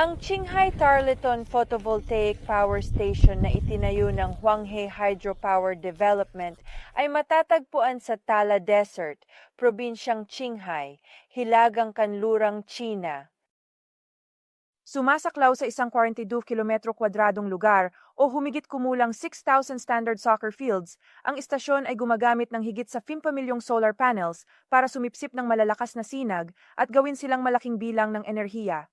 Ang Qinghai Tarleton Photovoltaic Power Station na itinayo ng Huanghe Hydropower Development ay matatagpuan sa Tala Desert, probinsyang Qinghai, Hilagang Kanlurang, China. Sumasaklaw sa isang 42 kilometro kwadradong lugar o humigit kumulang 6,000 standard soccer fields, ang istasyon ay gumagamit ng higit sa 5 milyong solar panels para sumipsip ng malalakas na sinag at gawin silang malaking bilang ng enerhiya.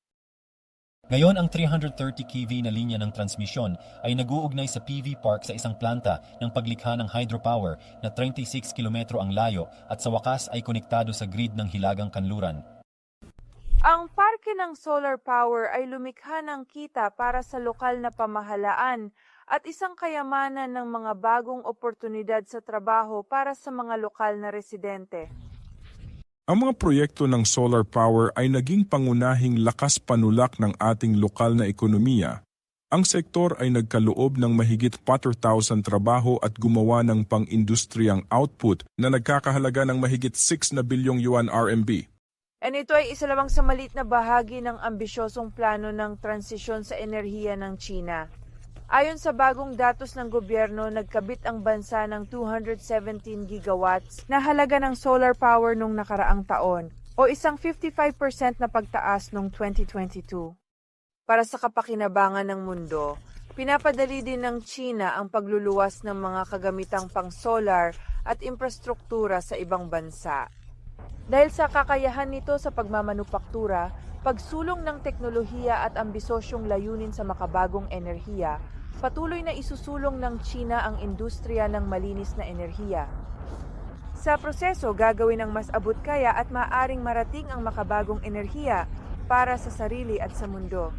Ngayon ang 330 kV na linya ng transmisyon ay nag-uugnay sa PV park sa isang planta ng paglikha ng hydropower na 36 kilometro ang layo at sa wakas ay konektado sa grid ng Hilagang Kanluran. Ang parke ng solar power ay lumikha ng kita para sa lokal na pamahalaan at isang kayamanan ng mga bagong oportunidad sa trabaho para sa mga lokal na residente. Ang mga proyekto ng solar power ay naging pangunahing lakas panulak ng ating lokal na ekonomiya. Ang sektor ay nagkaloob ng mahigit 4,000 trabaho at gumawa ng pang-industriyang output na nagkakahalaga ng mahigit 6 na bilyong yuan RMB. And ito ay isa lamang sa maliit na bahagi ng ambisyosong plano ng transisyon sa enerhiya ng China. Ayon sa bagong datos ng gobyerno, nagkabit ang bansa ng 217 gigawatts na halaga ng solar power nung nakaraang taon o isang 55% na pagtaas noong 2022. Para sa kapakinabangan ng mundo, pinapadali din ng China ang pagluluwas ng mga kagamitang pang-solar at infrastruktura sa ibang bansa. Dahil sa kakayahan nito sa pagmamanupaktura, pagsulong ng teknolohiya at ambisosyong layunin sa makabagong enerhiya, patuloy na isusulong ng China ang industriya ng malinis na enerhiya. Sa proseso, gagawin ang mas abot kaya at maaring marating ang makabagong enerhiya para sa sarili at sa mundo.